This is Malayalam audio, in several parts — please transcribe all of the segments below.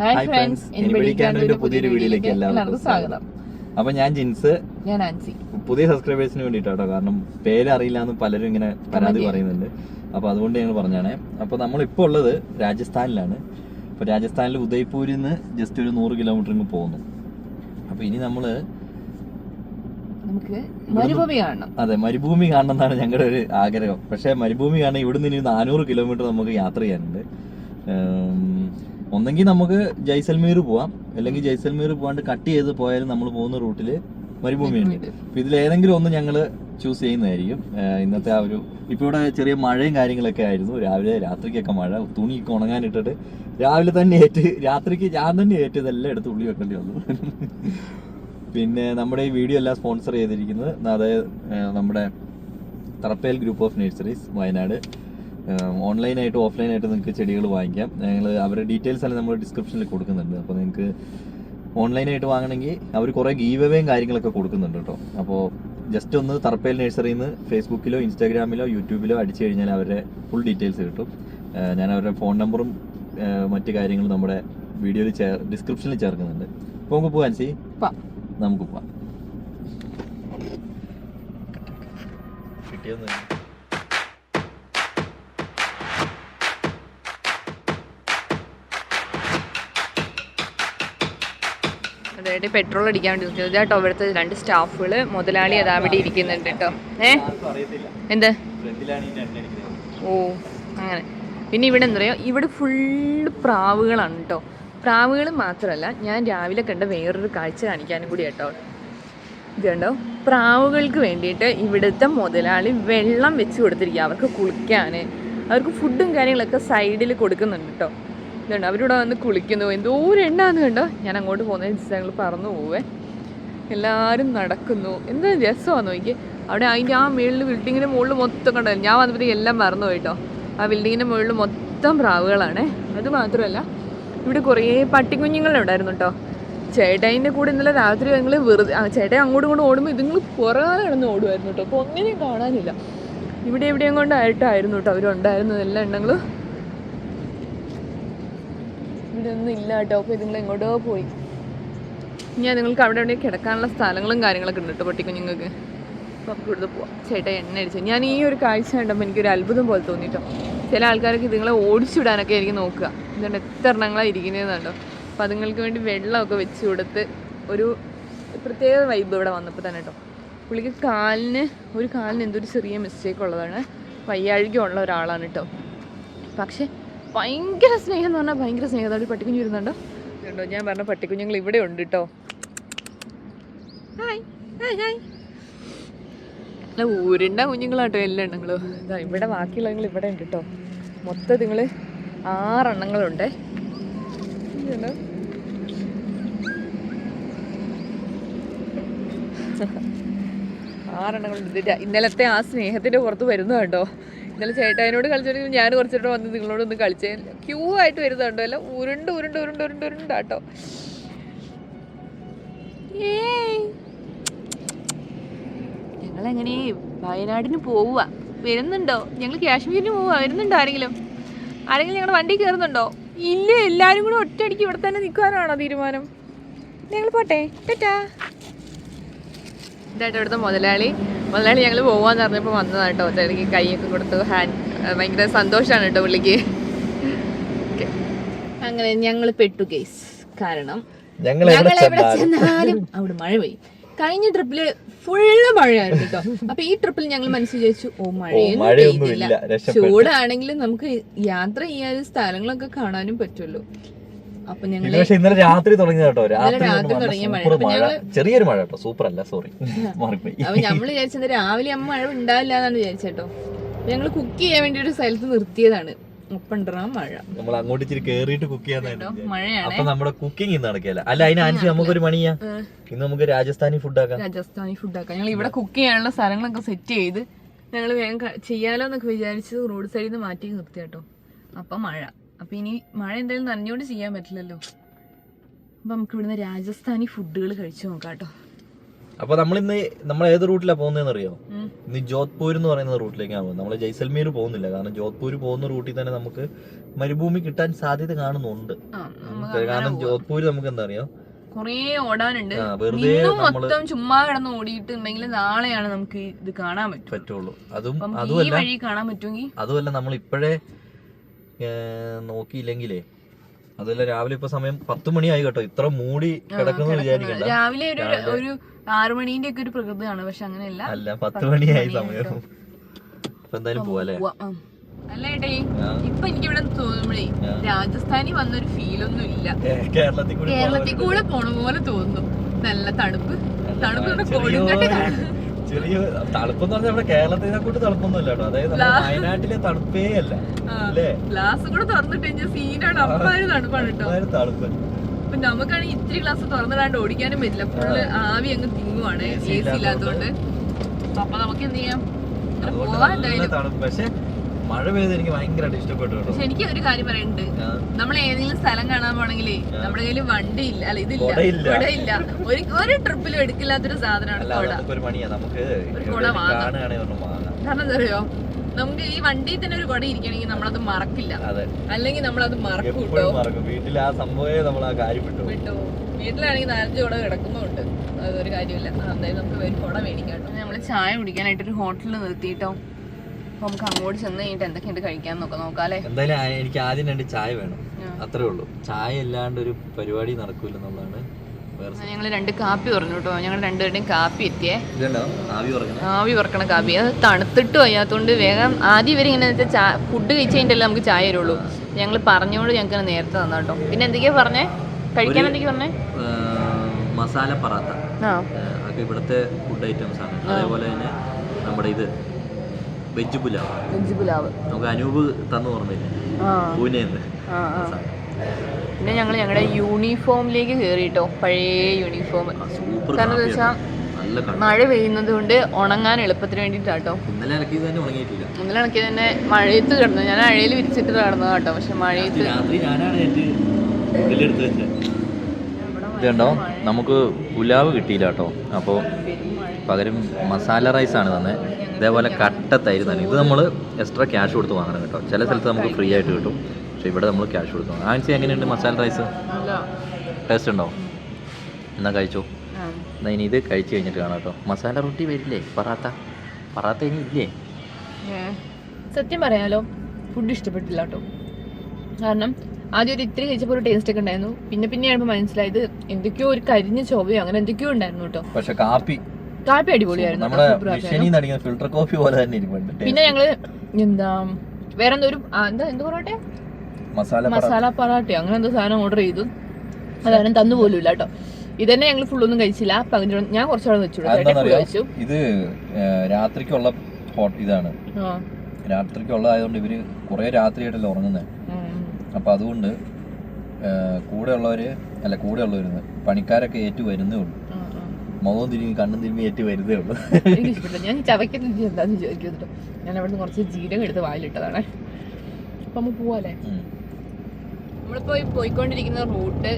ഹായ് ഫ്രണ്ട്സ് ക്യാൻഡിന്റെ പുതിയൊരു വീഡിയോയിലേക്ക് എല്ലാവർക്കും സ്വാഗതം. അപ്പൊ ഞാൻ ജിൻസ്. ഞാൻ ആൻസി. പുതിയ സബ്സ്ക്രൈബേഴ്സിന് വേണ്ടിയിട്ടാട്ടോ കാരണം പേര് അറിയില്ല എന്ന് പലരും ഇങ്ങനെ പരാതി പറയുന്നുണ്ട്. അപ്പൊ അതുകൊണ്ട് ഞങ്ങൾ പറഞ്ഞാണേ. അപ്പൊ നമ്മൾ ഇപ്പോൾ ഉള്ളത് രാജസ്ഥാനിലാണ്. അപ്പൊ രാജസ്ഥാനിൽ ഉദയ്പൂരിൽ നിന്ന് ജസ്റ്റ് ഒരു നൂറ് കിലോമീറ്റർ ഇങ്ങ് പോകുന്നു. അപ്പൊ ഇനി നമ്മൾ നമുക്ക് മരുഭൂമി കാണണം. അതെ മരുഭൂമി കാണണം എന്നാണ് ഞങ്ങളുടെ ഒരു ആഗ്രഹം. പക്ഷേ മരുഭൂമി കാണാൻ ഇവിടുന്ന് ഇനി നാനൂറ് കിലോമീറ്റർ നമുക്ക് യാത്ര ചെയ്യാനുണ്ട്. ഒന്നെങ്കിൽ നമുക്ക് ജയ്സൽമീർ പോവാം. അല്ലെങ്കിൽ ജയ്സൽമീർ പോകാണ്ട് കട്ട് ചെയ്ത് പോയാലും നമ്മൾ പോകുന്ന റൂട്ടിൽ മരുഭൂമിയുണ്ട്. അപ്പൊ ഇതിൽ ഏതെങ്കിലും ഒന്ന് ഞങ്ങൾ ചൂസ് ചെയ്യുന്നതായിരിക്കും. ഇന്നത്തെ ആ ഒരു ഇപ്പൊ ഇവിടെ ചെറിയ മഴയും കാര്യങ്ങളൊക്കെ ആയിരുന്നു. രാവിലെ രാത്രിക്കൊക്കെ മഴ തുണിയൊക്കെ ഉണങ്ങാനിട്ടിട്ട് രാവിലെ തന്നെ ഏറ്റ് രാത്രിക്ക് ഞാൻ തന്നെ ഏറ്റ് ഇതെല്ലാം എടുത്ത് ഉള്ളി വെക്കേണ്ടി വന്നു. പിന്നെ നമ്മുടെ ഈ വീഡിയോ എല്ലാം സ്പോൺസർ ചെയ്തിരിക്കുന്നത് അതായത് നമ്മുടെ Tharappel group of nurseries Wayanad. ഓൺലൈനായിട്ടും ഓഫ്ലൈനായിട്ട് നിങ്ങൾക്ക് ചെടികൾ വാങ്ങിക്കാം. ഞങ്ങൾ അവരുടെ ഡീറ്റെയിൽസ് എല്ലാം നമ്മൾ ഡിസ്ക്രിപ്ഷനിൽ കൊടുക്കുന്നുണ്ട്. അപ്പോൾ നിങ്ങൾക്ക് ഓൺലൈനായിട്ട് വാങ്ങണമെങ്കിൽ അവർ കുറേ ഗീവവേയും കാര്യങ്ങളൊക്കെ കൊടുക്കുന്നുണ്ട് കേട്ടോ. അപ്പോൾ ജസ്റ്റ് ഒന്ന് തറപ്പേൽ നഴ്സറിയിൽ നിന്ന് ഫേസ്ബുക്കിലോ ഇൻസ്റ്റാഗ്രാമിലോ യൂട്യൂബിലോ അടിച്ചു കഴിഞ്ഞാൽ അവരുടെ ഫുൾ ഡീറ്റെയിൽസ് കിട്ടും. ഞാൻ അവരുടെ ഫോൺ നമ്പറും മറ്റു കാര്യങ്ങളും നമ്മുടെ വീഡിയോയിൽ ചേർ ഡിസ്ക്രിപ്ഷനിൽ ചേർക്കുന്നുണ്ട്. അപ്പോൾ നമുക്ക് പോകാൻ സി പാ. നമുക്ക് പോവാം. കിട്ടിയൊന്നും അതായത് പെട്രോൾ അടിക്കാൻ വേണ്ടി നിൽക്കുന്നത്. കേട്ടോ അവിടുത്തെ രണ്ട് സ്റ്റാഫുകൾ മുതലാളി അതാ അവിടെ ഇരിക്കുന്നുണ്ട് കേട്ടോ. ഏ? ആർക്കും എന്ത്? ഓ അങ്ങനെ. പിന്നെ ഇവിടെ എന്താ പറയുക? ഇവിടെ ഫുള്ള് പ്രാവുകളാണ് കേട്ടോ. പ്രാവുകൾ മാത്രമല്ല ഞാൻ രാവിലെ കണ്ട വേറൊരു കാഴ്ച കാണിക്കാനും കൂടി കേട്ടോ. ഇത് കണ്ടോ? പ്രാവുകൾക്ക് വേണ്ടിയിട്ട് ഇവിടുത്തെ മുതലാളി വെള്ളം വെച്ച് കൊടുത്തിരിക്കുക അവർക്ക് കുളിക്കാൻ അവർക്ക് ഫുഡും കാര്യങ്ങളൊക്കെ സൈഡിൽ കൊടുക്കുന്നുണ്ട് കേട്ടോ. ഇതുണ്ട്. അവരിവിടെ വന്ന് കുളിക്കുന്നു. എന്തോ ഒരു എണ്ണാന്ന് കണ്ടോ? ഞാൻ അങ്ങോട്ട് പോകുന്ന ഞങ്ങൾ പറന്നു പോവേ. എല്ലാവരും നടക്കുന്നു. എന്താ രസമാണെന്ന് നോക്കി അവിടെ അതിന്റെ ആ മുകളിൽ ബിൽഡിങ്ങിന്റെ മുകളിൽ മൊത്തം കണ്ടോ? ഞാൻ വന്നപ്പോഴത്തേക്ക് എല്ലാം മറന്നു പോയിട്ടോ. ആ ബിൽഡിങ്ങിന്റെ മുകളിൽ മൊത്തം പ്രാവുകളാണ്. അത് മാത്രമല്ല ഇവിടെ കുറേ പട്ടിക്കുഞ്ഞുങ്ങളുണ്ടായിരുന്നു കേട്ടോ. ചേട്ടായിന്റെ കൂടെ ഇന്നലെ രാത്രി ഞങ്ങൾ വെറുതെ ചേട്ടായി അങ്ങോട്ടും ഇങ്ങോട്ടും ഓടുമ്പോൾ ഇതുങ്ങൾ പുറകാലെ കിടന്ന് ഓടുമായിരുന്നു കേട്ടോ. അപ്പോൾ ഒന്നിനെയും കാണാനില്ല. ഇവിടെ എവിടെയും കൊണ്ടായിട്ടായിരുന്നു കേട്ടോ അവരുണ്ടായിരുന്നു എല്ലാ എണ്ണങ്ങളും ഇവിടെ ഒന്നും ഇല്ല കേട്ടോ. അപ്പോൾ ഇതുങ്ങൾ എങ്ങോട്ടോ പോയി. ഞാൻ നിങ്ങൾക്ക് അവിടെ എവിടെ കിടക്കാനുള്ള സ്ഥലങ്ങളും കാര്യങ്ങളൊക്കെ ഉണ്ട് കേട്ടോ പട്ടിക്കുഞ്ഞുങ്ങൾക്ക്. അപ്പോൾ നമുക്ക് ഇവിടുന്ന് പോവാം. ചേട്ടാ എണ്ണ അടിച്ചു. ഞാൻ ഈ ഒരു കാഴ്ച കണ്ടപ്പോൾ എനിക്കൊരു അത്ഭുതം പോലെ തോന്നിട്ടോ ചില ആൾക്കാർക്ക് ഇതുങ്ങളെ ഓടിച്ചുവിടാനൊക്കെ എനിക്ക് നോക്കുക. ഇതുകൊണ്ട് എത്ര എണ്ണങ്ങളാണ് ഇരിക്കുന്നതെന്നുണ്ടോ അപ്പോൾ അതുങ്ങൾക്ക് വേണ്ടി വെള്ളമൊക്കെ വെച്ച് കൊടുത്ത് ഒരു പ്രത്യേക വൈബ് ഇവിടെ വന്നപ്പോൾ തന്നെ കേട്ടോ. പുള്ളിക്ക് കാലിന് ഒരു കാലിന് എന്തൊരു ചെറിയ മിസ്റ്റേക്ക് ഉള്ളതാണ്. വയ്യാഴിക ഉള്ള ഒരാളാണ് കേട്ടോ. പക്ഷേ ഭയങ്കര സ്നേഹം എന്ന് പറഞ്ഞാൽ ഭയങ്കര സ്നേഹം. പട്ടിക്കുഞ്ഞു പട്ടിക്കുഞ്ഞ് വരുന്നുണ്ടോ. ഞാൻ പറഞ്ഞ പട്ടിക്കുഞ്ഞുങ്ങൾ ഇവിടെ ഉണ്ട് കേട്ടോ ഹായ് അല്ല ഊരിണ്ട കുഞ്ഞുങ്ങളാട്ടോ എല്ലാ എണ്ണങ്ങളും. ഇതാ ഇവിടെ ബാക്കിയുള്ളവങ്ങൾ ഇവിടെ ഉണ്ട് കേട്ടോ മൊത്തം നിങ്ങൾ ആറെണ്ണങ്ങളുണ്ട്? ആറെണ്ണങ്ങളുണ്ട് ഇത് ര- ഇന്നലത്തെ ആ സ്നേഹത്തിന്റെ പുറത്ത് വരുന്നു കേട്ടോ ഇന്നലെ ചേട്ടായനോട് കളിച്ചിട്ട് ഞാൻ കുറച്ചിട്ട് വന്ന് നിങ്ങളോടൊന്ന് കളിച്ചേ. ക്യൂ ആയിട്ട് വരുന്നത് വരുന്നുണ്ടോ. അല്ല ഉരുണ്ട് ഉരുണ്ട് ഉരുണ്ട് ഉരുണ്ട് ഉരുണ്ട് കേട്ടോ ഞങ്ങളെങ്ങനെ വയനാടിന് പോവുക വരുന്നുണ്ടോ? ഞങ്ങൾ കാശ്മീരിന് പോവുക വരുന്നുണ്ടോ ആരെങ്കിലും? ആരെങ്കിലും ഞങ്ങളുടെ വണ്ടി കയറുന്നുണ്ടോ ഇല്ല എല്ലാവരും കൂടെ ഒറ്റയടിക്ക് ഇവിടെ തന്നെ നിൽക്കാനാണോ തീരുമാനം? ഞങ്ങൾ പോട്ടെ. ടാറ്റാ. ഇതായിട്ട് ഇവിടുത്തെ മുതലാളി. മുതലാളി ഞങ്ങൾ പോവാന്ന് പറഞ്ഞപ്പോൾ വന്നതാണ് കേട്ടോ ഒറ്റയടിക്ക് കൈയൊക്കെ കൊടുത്തു ഹാൻഡ് ഭയങ്കര സന്തോഷമാണ് കേട്ടോ പുള്ളിക്ക്. അങ്ങനെ ഞങ്ങൾ പെട്ടു കേസ് കാരണം ഞങ്ങൾ എവിടെ ചെന്നാലും. അവിടെ മഴ പെയ്യും. കഴിഞ്ഞ ട്രിപ്പിൽ ഫുള്ള് മഴയായിരുന്നു കേട്ടോ. അപ്പൊ ഈ ട്രിപ്പിൽ ഞങ്ങൾ മനസ്സിൽ വിചാരിച്ചു ഓ മഴയൊന്നും ചൂടാണെങ്കിലും നമുക്ക് യാത്ര ചെയ്യാനും സ്ഥലങ്ങളൊക്കെ കാണാനും പറ്റുമല്ലോ അപ്പൊ ഞങ്ങൾ പക്ഷെ ഇന്നലെ രാത്രി തുടങ്ങിയ കേട്ടോ. രാത്രി. സൂപ്പർ മഴ. ചെറിയൊരു മഴ കേട്ടോ. സൂപ്പർ അല്ല സോറി മാറിപ്പോയി. അപ്പൊ നമ്മൾ വിചാരിച്ചത് രാവിലെ അമ്മ മഴ ഉണ്ടാവില്ല എന്നാണ് വിചാരിച്ചേട്ടോ. ഞങ്ങൾ കുക്ക് ചെയ്യാൻ വേണ്ടി ഒരു സ്ഥലത്ത് നിർത്തിയതാണ്. മഴ. നമ്മൾ അങ്ങോട്ട് ഇച്ചിരി കേറിയിട്ട് കുക്ക് ചെയ്യാൻ. മഴയാണ്. അപ്പൊ നമ്മുടെ കുക്കിംഗ് ഇന്ന് നടക്കില്ല അല്ല അതിന് അനുസരിച്ച് നമുക്ക് ഒരു മണിയാ ഇന്ന് നമുക്ക് രാജസ്ഥാനി ഫുഡ് ആക്കാം. രാജസ്ഥാനി ഫുഡ് ആക്കാം. ഞങ്ങൾ ഇവിടെ കുക്ക് ചെയ്യാനുള്ള സ്ഥലങ്ങളൊക്കെ സെറ്റ് ചെയ്ത് ഞങ്ങൾ വേഗം ചെയ്യാലോ എന്നൊക്കെ വിചാരിച്ച് റോഡ് സൈഡിൽ നിന്ന് മാറ്റി നിർത്തി കേട്ടോ. അപ്പൊ മഴ. അപ്പം ഇനി മഴ എന്തായാലും നനഞ്ഞുകൊണ്ട് ചെയ്യാൻ പറ്റില്ലല്ലോ. അപ്പം നമുക്ക് ഇവിടുന്ന് രാജസ്ഥാനി ഫുഡുകൾ കഴിച്ചു നോക്കാം കേട്ടോ. അപ്പൊ നമ്മൾ ഇന്ന് നമ്മൾ ഏത് റൂട്ടിലാണ് പോകുന്നതെന്ന് അറിയോ. ഇന്ന് ജോധ്പൂർ എന്ന് പറയുന്ന റൂട്ടിലേക്കാണ് പോകുന്നത്. നമ്മൾ ജയ്സൽമീർ പോകുന്നില്ല. കാരണം ജോധ്പൂർ പോകുന്ന റൂട്ടിൽ തന്നെ നമുക്ക് മരുഭൂമി കിട്ടാൻ സാധ്യത കാണുന്നുണ്ട്. കാരണം ജോധ്പൂര് ജോധ്പൂർ നമുക്ക് എന്താ അറിയോ കുറേ ഓടാനുണ്ട് മൊത്തം ചുമ്മാ കിടന്ന് ഓടിയിട്ടുണ്ടെങ്കിൽ നാളെയാണ് നമുക്ക് ഇത് കാണാൻ പറ്റും പറ്റുള്ളൂ. അതും അതുമല്ല വഴി കാണാൻ പറ്റുമെങ്കിൽ അതുമല്ല നമ്മൾ ഇപ്പോഴേ നോക്കിയില്ലെങ്കിലേ. അതല്ല രാവിലെ ഇപ്പൊ സമയം പത്ത് മണിയായി കേട്ടോ. ഇത്ര മൂടി കിടക്കുന്നു. വിചാരിക്കണ്ട. രാവിലെ ഒരു ആറു മണിന്റെ ഒക്കെ ഒരു പ്രകൃതിയാണ്. പക്ഷെ അങ്ങനെയല്ല. അല്ല പത്ത് മണിയായി സമയം. ഇപ്പൊ അപ്പൊ എന്തായാലും പോവാല്ലേ. അല്ല? ഏട്ടേ. ഇപ്പൊ എനിക്ക് ഇവിടെ തോന്നുമ്പോഴേ. രാജസ്ഥാനിൽ വന്നൊരു ഫീലൊന്നും ഇല്ല. കേരളത്തിൽ കൂടി പോണ പോലെ തോന്നുന്നു നല്ല തണുപ്പ്. തണുപ്പ് ഇവിടെ ചെറിയ-. തണുപ്പെന്ന് പറഞ്ഞാൽ നമ്മുടെ കേരളത്തിനെ കൂട്ട് തണുപ്പൊന്നും അല്ല കേട്ടോ. അതായത് വയനാട്ടിലെ തണുപ്പേ അല്ല. അല്ലേ? ഗ്ലാസ് കൂടെ തുറന്നിട്ട് കഴിഞ്ഞാൽ സീനാണ്. അമ്മാര് തണുപ്പാണ് കേട്ടോ. തണുപ്പ്. അപ്പൊ നമുക്കാണെങ്കിൽ ഇത്തിരി ഗ്ലാസ് തുറന്നിടാണ്ട് ഓടിക്കാനും പറ്റില്ല. ഫുള്ള് ആവി അങ്ങ് തിങ്ങുവാണ്. AC എ സി ഇല്ലാത്തതുകൊണ്ട്. അപ്പൊ നമുക്ക് എന്ത് ചെയ്യാം പോവാൻ എന്തായാലും. പക്ഷെ മഴ പെയ്ത് എനിക്ക് ഭയങ്കരമായിട്ട് ഇഷ്ടപ്പെട്ടു കേട്ടോ. പക്ഷെ എനിക്ക് ഒരു കാര്യം പറയാനുണ്ട്. നമ്മൾ ഏതെങ്കിലും സ്ഥലം കാണാൻ പോണെങ്കിലേ നമ്മുടെ കയ്യിൽ വണ്ടി ഇല്ല അല്ല ഇതില്ല. കുടയില്ല. ഒരു ഒരു ട്രിപ്പിലും എടുക്കില്ലാത്തൊരു സാധനമാണ് ഒരു നമുക്ക് കാരണം എന്താ അറിയോ? നമുക്ക് ഈ വണ്ടി തന്നെ ഒരു കുട ഇരിക്കണമെങ്കിൽ നമ്മളത് മറക്കില്ല. അല്ലെങ്കിൽ നമ്മളത് മറക്കും വീട്ടിൽ ആ സംഭവമേ നമ്മൾ ആ കാര്യം വിട്ടു വിട്ടു വീട്ടിലാണെങ്കിൽ നാലഞ്ച് കുട കിടക്കുന്നുണ്ട് അതൊരു കാര്യമില്ല. എന്തായാലും നമുക്ക് ഒരു കുട മേടിക്കാം നമ്മൾ ചായ കുടിക്കാനായിട്ട് ഒരു ഹോട്ടലിൽ നിർത്തിയിട്ടോ? നമുക്ക് അങ്ങോട്ട് ചെന്ന് കഴിഞ്ഞിട്ട് എന്തൊക്കെയുണ്ട് കഴിക്കാൻ നോക്കാം നോക്കാം അല്ലേ എന്തായാലും എനിക്ക് ആദ്യം രണ്ട് ചായ വേണം. അത്രേ ഉള്ളൂ. ചായ ഇല്ലാണ്ട് ഒരു പരിപാടി നടക്കൂല എന്നുള്ളതാണ് വേറെ ഞങ്ങൾ രണ്ട് കാപ്പി പറഞ്ഞു കേട്ടോ. ഞങ്ങൾ രണ്ടുപേരുടെയും കാപ്പി എത്തിയേ. ആവി പറക്കണ കാപ്പി. അത് തണുത്തിട്ട് വയ്യാത്തതുകൊണ്ട് വേഗം ആദ്യം ഇവർ ഇങ്ങനെ വെച്ചാൽ ഫുഡ് കഴിച്ച് നമുക്ക് ചായ തരുള്ളൂ ഞങ്ങൾ പറഞ്ഞോണ്ട് ഞങ്ങൾക്ക് നേരത്തെ തന്നാ കേട്ടോ. പിന്നെ എന്തൊക്കെയാ പറഞ്ഞേ? കഴിക്കാൻ എന്തൊക്കെയാ പറഞ്ഞേ? മസാല പറാത്ത ഇവിടുത്തെ ഫുഡ് ഐറ്റംസ് ആണ്. അതേപോലെ തന്നെ നമ്മുടെ ഇത് വെജ് പുലാവ് വെജ് പുലാവ് നമുക്ക് അനൂപ് തന്നു പൂനെന്ന്. ആ പിന്നെ ഞങ്ങൾ ഞങ്ങളുടെ യൂണിഫോമിലേക്ക് കയറിട്ടോ പഴയ യൂണിഫോം. സൂപ്പർ കാരണം എന്താ വെച്ചാൽ മഴ പെയ്യുന്നത് കൊണ്ട് ഉണങ്ങാൻ എളുപ്പത്തിന് വേണ്ടിയിട്ടാട്ടോ. ഇന്നലെ ഇറക്കിയത് തന്നെ ഉണങ്ങിയിട്ടില്ല. ഇന്നലെ തന്നെ മഴയത്ത് കിടന്നു. ഞാൻ അഴയിൽ വിരിച്ചിട്ട് കിടന്നതാ കേട്ടോ. പക്ഷെ മഴയത്ത് ഇതുണ്ടോ നമുക്ക് പുലാവ് കിട്ടിയില്ല കേട്ടോ. അപ്പോൾ പകരം മസാല റൈസ് ആണ് തന്നെ. ഇതേപോലെ കട്ട തൈര് തന്നെ ഇത് നമ്മൾ എക്സ്ട്രാ ക്യാഷ് കൊടുത്ത് വാങ്ങണം കേട്ടോ. ചില സ്ഥലത്ത് നമുക്ക് ഫ്രീ ആയിട്ട് കിട്ടും. പക്ഷേ ഇവിടെ നമ്മൾ ക്യാഷ് കൊടുത്ത് വാങ്ങണം. ആൻസി എങ്ങനെയുണ്ട് മസാല റൈസ് ടേസ്റ്റ് ഉണ്ടോ? എന്നാൽ കഴിച്ചോ. എന്നാൽ ഇനി ഇത് കഴിച്ച് കഴിഞ്ഞിട്ട് കാണാം കേട്ടോ. മസാല റൊട്ടി വരില്ലേ? പറാത്ത പറാത്ത ഇനി ഇല്ലേ? സത്യം പറയാലോ ഫുഡ് ഇഷ്ടപ്പെട്ടില്ല കേട്ടോ. കാരണം ആദ്യം ഒരു ഇത്തിരി കഴിച്ചപ്പോൾ ഒരു ടേസ്റ്റ് ഒക്കെ ഉണ്ടായിരുന്നു. പിന്നെ പിന്നെയാണ് മനസ്സിലായത് എന്തൊക്കെയോ ഒരു കരിഞ്ഞ ചോവയോ അങ്ങനെ എന്തൊക്കെയോ ഉണ്ടായിരുന്നു കേട്ടോ. പക്ഷെ കാപ്പി കാപ്പി അടിപൊളിയായിരുന്നു നമ്മുടെ ഫിൽട്ടർ കോഫി പോലെ തന്നെ പിന്നെ ഞങ്ങൾ എന്താ വേറെ എന്തോ ഒരു എന്താ എന്ത് പറയട്ടെ മസാല. മസാല പറാട്ടയോ? അങ്ങനെ എന്തോ സാധനം ഓർഡർ ചെയ്തു. അതാരും തന്നു പോലും ഇല്ല കേട്ടോ. ഇതന്നെ ഞങ്ങൾ ഫുള്ളൊന്നും കഴിച്ചില്ല. പകുതി ഞാൻ കുറച്ചുകൂടെ വെച്ചു ഇത് രാത്രിക്കുള്ള ഇതാണ്. രാത്രിക്കുള്ള ആയതുകൊണ്ട് ഇവർ കുറെ രാത്രിയായിട്ടല്ലേ ഉറങ്ങുന്നത്. അപ്പൊ അതുകൊണ്ട് കൂടെ ഉള്ളവര് അല്ല കൂടെ ഉള്ളവര് പണിക്കാരൊക്കെ ഏറ്റു വരുന്നേ ഉള്ളൂ. മുഖം തിരിഞ്ഞ് കണ്ണും തിരുമ്പി ഏറ്റു വരുതേ ഉള്ളൂ. എനിക്ക് ഇഷ്ടപ്പെട്ടു ഞാൻ ചവയ്ക്കുന്നത് എന്താന്ന് ചോദിക്കുന്നുണ്ട് ഞാൻ നിന്ന് കുറച്ച് ജീരകം എടുത്ത് വായിലിട്ടതാണ്. അപ്പൊ നമുക്ക് പോവാല്ലേ. നമ്മളിപ്പോ പോയിക്കൊണ്ടിരിക്കുന്ന റൂട്ട്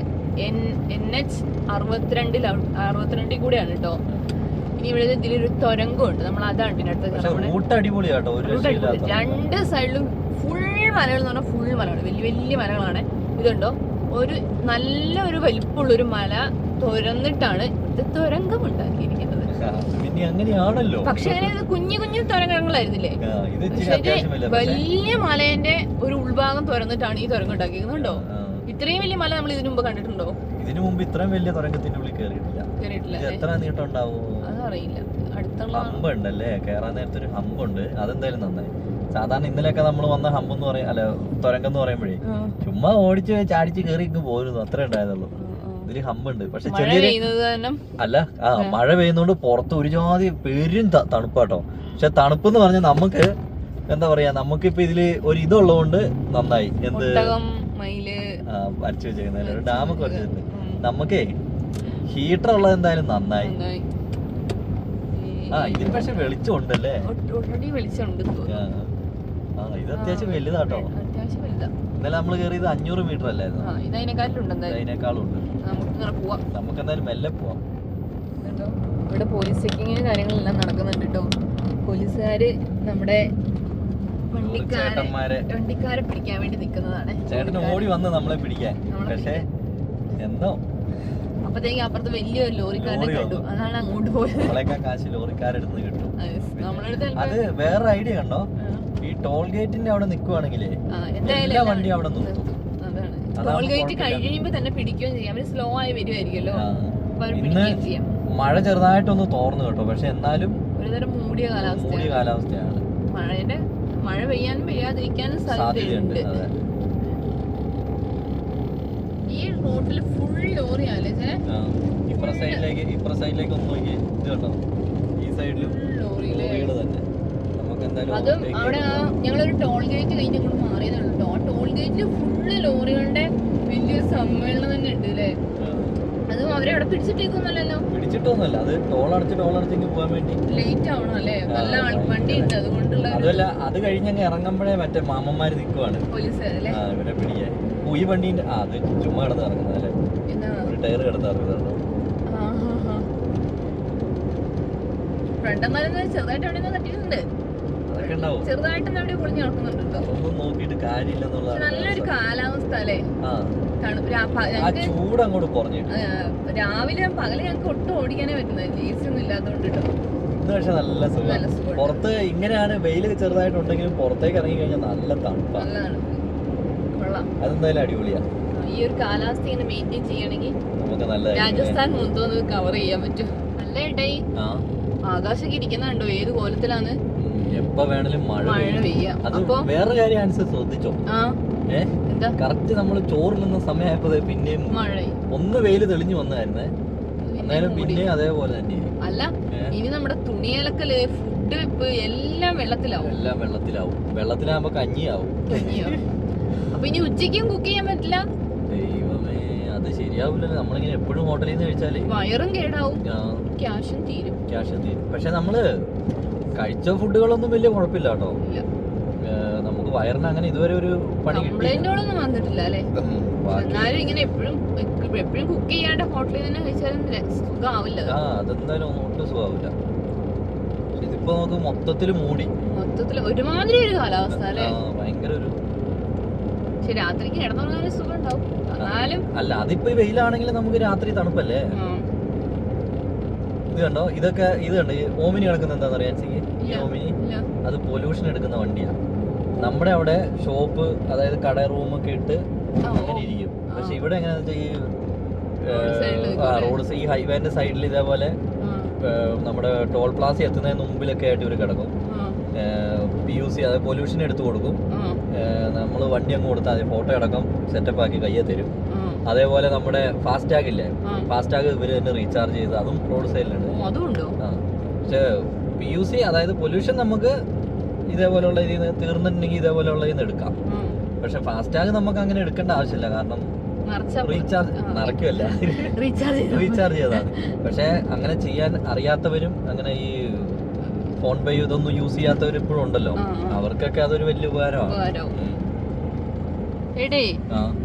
എൻ എൻ എച്ച് അറുപത്തിരണ്ടിൽ അറുപത്തിരണ്ടിൽ കൂടെയാണ് കേട്ടോ ഇനി ഇവിടെ ഇതിലൊരു തുരങ്കമുണ്ട്. നമ്മൾ അതാണ് പിന്നെ അടുത്ത രണ്ട് സൈഡിലും ഫുൾ മലകൾ എന്ന് പറഞ്ഞാൽ ഫുൾ മലകൾ വലിയ വലിയ മലകളാണ്. ഇതുണ്ടോ? ഒരു നല്ല ഒരു വലിപ്പമുള്ള ഒരു മല തുരന്നിട്ടാണ് ഇത് തുരങ്കം ഉണ്ടാക്കിയിരിക്കുന്നത് പിന്നെ അങ്ങനെയാണല്ലോ. പക്ഷെ അങ്ങനെ കുഞ്ഞു കുഞ്ഞു തുരങ്കങ്ങളായിരുന്നില്ലേ? വലിയ മലേന്റെ ഒരു ഉൾഭാഗം തുറന്നിട്ടാണ് ഈ തുരങ്കം ഉണ്ടാക്കിയിരിക്കുന്നുണ്ടോ ഇത്രയും വലിയ മല നമ്മൾ ഇതിനു മുമ്പ് കണ്ടിട്ടുണ്ടോ? ഇതിനു മുമ്പ് ഇത്രയും വലിയ തുരങ്കത്തിന്റെ ഉള്ളിൽ കേറിയിട്ടില്ല. കേറിയിട്ടില്ല എത്ര നീട്ടം അതറിയില്ല. അടുത്തുള്ള ഹമ്പ് ഉണ്ടല്ലേ കേറാൻ നേരത്തെ ഒരു ഹമ്പ് ഉണ്ട് അതെന്തായാലും നന്നായി. സാധാരണ ഇന്നലെയൊക്കെ നമ്മൾ വന്ന ഹമ്പ് എന്ന് പറയാം അല്ല തുരങ്കം എന്ന് പറയുമ്പോഴേ ചുമ്മാ ഓടിച്ച് ചാടിച്ച് കയറി ഇങ്ങ് പോരുന്നു. അത്രേ ഉണ്ടായതുള്ളൂ. ആ, ഹമ്മുണ്ട്. പക്ഷെ ചെറിയ അല്ല ആ മഴ പെയ്യുന്നോണ്ട് പുറത്ത് ഒരു ജാതി പെരും തണുപ്പാട്ടോ. പക്ഷെ തണുപ്പ് എന്ന് പറഞ്ഞാൽ നമുക്ക് എന്താ പറയാ നമുക്കിപ്പോ ഇതിൽ ഒരു ഇതുള്ളതുകൊണ്ട് നന്നായി. എന്ത്? വരച്ചു വെച്ചേക്കുന്ന ഒരു ഡാമൊക്കെ വരച്ചിട്ടുണ്ട് നമുക്കേ ഹീറ്റർ ഉള്ളത് എന്തായാലും നന്നായി. ആ ഇതിന് പക്ഷെ വെളിച്ചമുണ്ടല്ലേ? വെളിച്ചമുണ്ട് ഇത് അത്യാവശ്യം വലുതാട്ടോ. അത്യാവശ്യം വലുതാ. ഇന്നലെ നമ്മൾ കയറിയത് അഞ്ഞൂറ് മീറ്റർ അല്ലായിരുന്നു? ആ ഇത് അതിനെക്കാട്ടിലുണ്ട് എന്തായാലും. അതിനേക്കാളും ഉണ്ട്. നമുക്ക് ഇങ്ങനെ പോവാം. നമുക്ക് എന്തായാലും മെല്ലെ പോവാം. കേട്ടോ ഇവിടെ പോലീസ് ചെക്കിങ് കാര്യങ്ങളെല്ലാം നടക്കുന്നുണ്ട് കേട്ടോ. പോലീസുകാര് നമ്മുടെ വണ്ടിക്കാരെ ചേട്ടന്മാരെ. വണ്ടിക്കാരെ പിടിക്കാൻ വേണ്ടി നിൽക്കുന്നതാണ് ചേട്ടൻ ഓടി വന്ന് നമ്മളെ പിടിക്കാൻ. നമ്മളെ പക്ഷേ എന്തോ? അപ്പത്തേക്ക് അപ്പുറത്ത് വലിയൊരു ലോറിക്കാരനെ ലോറി കണ്ടു. അതാണ് അങ്ങോട്ട് പോയത്. നമ്മളെയൊക്കെ കാശ് ലോറിക്കാരെടുത്ത് കിട്ടും. നമ്മളടുത്ത് അത് വേറെ ഐഡിയ കണ്ടോ? ടോൾ ഗേറ്റിന്റെ അവിടെ നിൽക്കുവാണെങ്കിലേ എല്ലാ വണ്ടിയും അവിടെ നിർത്തും. Toll gate. കഴിയുമ്പോ തന്നെ പിടിക്കുകയും ചെയ്യാം. അവർ സ്ലോ ആയി വരുമായിരിക്കുമല്ലോ മഴ ചെറുതായിട്ടൊന്ന് തോർന്നു കേട്ടോ. പക്ഷെ എന്നാലും ഒരുതരം മൂടിയ മൂടിയ കാലാവസ്ഥയാണ്. മഴയുടെ മഴ പെയ്യാനും പെയ്യാതിരിക്കാനും സാധ്യതയുണ്ട്. ഈ റോഡിൽ ഫുൾ ലോറിയാലേ ഇപ്പുറ സൈഡിലേക്ക് ഇപ്പുറ സൈഡിലേക്ക് ഒന്ന് നോക്കി ഇത് കണ്ടോ? ഈ സൈഡിലും ഫുൾ ലോറിയിലെ ലോറികൾ തന്നെ നമുക്ക് എന്തായാലും അതും അവിടെ ആ ഞങ്ങളൊരു ടോൾ ഗേറ്റ് കഴിഞ്ഞ് ഇങ്ങോട്ട് മാറിയതേ ഉള്ളൂ ആ ടോൾ ഗേറ്റിൽ ഫുള്ള് ലോറികളുടെ വലിയൊരു സമ്മേളനം തന്നെ ഉണ്ട് അല്ലേ അതും അവരെ അവിടെ പിടിച്ചിട്ടേക്കൊന്നുമല്ലല്ലോ പിടിച്ചിട്ടൊന്നുമല്ല. അത് ടോൾ അടച്ച് ടോൾ അടച്ചെങ്കിൽ പോകാൻ വേണ്ടി. ലേറ്റ് ആവണം അല്ലേ? നല്ല ആൾ വണ്ടി ഉണ്ട്. അതുകൊണ്ടുള്ള അതല്ല അത് കഴിഞ്ഞങ്ങ് ഇറങ്ങുമ്പോഴേ മറ്റേ മാമന്മാര് നിൽക്കുവാണ് ഇവരെ പിടിക്കാൻ. ഈ വണ്ടീന്റെ ആ അത് ചുമ്മാ കിടന്ന് ഇറങ്ങുന്നത് എന്നാ? ഒരു ടയർ കിടന്ന് ഇറങ്ങുന്നുണ്ടോ ഫ്രണ്ടന്മാരെന്ന് ചെറുതായിട്ട് അവിടെ നിന്ന് തട്ടിയിട്ടുണ്ട് ചെറുതായിട്ട് അവിടെ പൊളിഞ്ഞു നടക്കുന്നുണ്ട് കേട്ടോ ഒന്നും നോക്കിയിട്ട് കാര്യമില്ലെന്നുള്ളതാണ് നല്ലൊരു കാലാവസ്ഥ അല്ലേ ചൂട് അങ്ങോട്ട് കുറഞ്ഞിട്ട് രാവിലെ പകൽ ഞങ്ങൾക്ക് ഒട്ടും ഓടിക്കാനേ പറ്റുന്നത് എ സി ഒന്നും ഇല്ലാത്തതുകൊണ്ട് കേട്ടോ ഇന്ന് പക്ഷെ നല്ല സുഖം. പുറത്ത് ഇങ്ങനെയാണ് വെയിൽ ചെറുതായിട്ടുണ്ടെങ്കിലും പുറത്തേക്ക് ഇറങ്ങി കഴിഞ്ഞാൽ നല്ല തണുപ്പാണ് അതെന്തായാലും അടിപൊളിയാ. ഈ ഒരു കാലാവസ്ഥ ഇങ്ങനെ മെയിന്റെയിൻ ചെയ്യണമെങ്കിൽ നമുക്ക് നല്ല രാജസ്ഥാൻ മുൻതോന്ന് കവർ ചെയ്യാൻ പറ്റും. നല്ല ഇടയി. ആ. ആകാശമൊക്കെ ഇരിക്കുന്നുണ്ടോ? ഏത് കോലത്തിലാണ്? എപ്പോ വേണേലും മഴ പെയ്യും. അത് വേറെ കാര്യം അനുസരിച്ച് ശ്രദ്ധിച്ചോ? കറക്റ്റ് നമ്മൾ ചോറ് നിന്ന സമയമായപ്പോ പിന്നെയും ഒന്ന് വെയിൽ തെളിഞ്ഞു വന്നായിരുന്നേ എന്നാലും പിന്നെ അതേപോലെ തന്നെ അല്ല? ഇനി നമ്മുടെ തുണിയലക്കൽ ഫുഡ് വെപ്പ് എല്ലാം വെള്ളത്തിലാവും. എല്ലാം വെള്ളത്തിലാവും. വെള്ളത്തിലാവുമ്പോ കഞ്ഞിയാവും. കഞ്ഞിയാവും. അപ്പൊ ഇനി ഉച്ചയ്ക്കും കുക്ക് ചെയ്യാൻ പറ്റില്ല? ദൈവമേ അത് ശരിയാവില്ലല്ലോ നമ്മളിങ്ങനെ എപ്പോഴും ഹോട്ടലിൽ നിന്ന് കഴിച്ചാലേ. വയറും കേടാവും. ക്യാഷും തീരും. ക്യാഷും തീരും. പക്ഷെ നമ്മൾ കഴിച്ച ഫുഡുകളൊന്നും വലിയ കുഴപ്പമില്ല കേട്ടോ. നമുക്ക് വയറിന് അങ്ങനെ ഇതുവരെ ഒരു പണി കംപ്ലൈന്റുകളൊന്നും വന്നിട്ടില്ല അല്ലേ? എന്നാലും ഇങ്ങനെ എപ്പോഴും എപ്പോഴും കുക്ക് ചെയ്യാണ്ട് ഹോട്ടലിൽ തന്നെ കഴിച്ചാലും. ആ അതെന്തായാലും ഒന്നും പക്ഷെ ഇതിപ്പോ നമുക്ക് മൊത്തത്തിൽ മൂടി. മൊത്തത്തിൽ ഒരുമാതിരി ഒരു കാലാവസ്ഥ അല്ലേ? ഭയങ്കര ഒരു പക്ഷെ രാത്രിക്ക് കിടന്നുറങ്ങാൻ സുഖം ഉണ്ടാവും എന്നാലും അല്ല അതിപ്പോ ഈ വെയിലാണെങ്കിൽ നമുക്ക് രാത്രി തണുപ്പല്ലേ? ഇത് കണ്ടോ? ഇതൊക്കെ ഇത് കണ്ടോ? ഓമിനി കിടക്കുന്ന എന്താണെന്ന് അറിയാൻ ഈ. അത് പൊല്യൂഷൻ എടുക്കുന്ന വണ്ടിയാണ് നമ്മുടെ അവിടെ ഷോപ്പ് അതായത് കട റൂമൊക്കെ ഇട്ട് അങ്ങനെ ഇരിക്കും. പക്ഷെ ഇവിടെ എങ്ങനെയാണെന്ന് വെച്ചാൽ ഈ റോഡ് ഈ ഹൈവേന്റെ സൈഡിൽ ഇതേപോലെ നമ്മുടെ ടോൾ പ്ലാസ എത്തുന്നതിന് മുമ്പിലൊക്കെ ആയിട്ട് ഇവർ കിടക്കും. പി യു സി അതായത് പൊല്യൂഷൻ എടുത്തു കൊടുക്കും. നമ്മൾ വണ്ടി അങ്ങ് കൊടുത്താൽ മതി. ഫോട്ടോ അടക്കം സെറ്റപ്പ് ആക്കി കയ്യെ തരും. അതേപോലെ നമ്മുടെ ഫാസ്റ്റാഗ് ഇല്ലേ. ഫാസ്റ്റാഗ് ഇവർ തന്നെ റീചാർജ് ചെയ്ത് അതും റോഡ് സൈഡിലുണ്ട് പക്ഷേ പി യു സി അതായത് പൊല്യൂഷൻ നമുക്ക് ഇതേപോലെയുള്ള ഇതിൽ നിന്ന് തീർന്നിട്ടുണ്ടെങ്കിൽ ഇതേപോലെയുള്ള ഇതിൽ നിന്ന് എടുക്കാം. പക്ഷെ ഫാസ്റ്റാഗ് നമുക്ക് അങ്ങനെ എടുക്കേണ്ട ആവശ്യമില്ല. കാരണം. റീചാർജ്. നിറയ്ക്കുമല്ല റീചാർജ്. റീചാർജ് ചെയ്താണ് പക്ഷെ അങ്ങനെ ചെയ്യാൻ അറിയാത്തവരും അങ്ങനെ ഈ ഫോൺ പേ ഇതൊന്നും യൂസ് ചെയ്യാത്തവരും ഇപ്പോഴും ഉണ്ടല്ലോ. അവർക്കൊക്കെ അതൊരു വലിയ ഉപകാരമാണ്. എടേ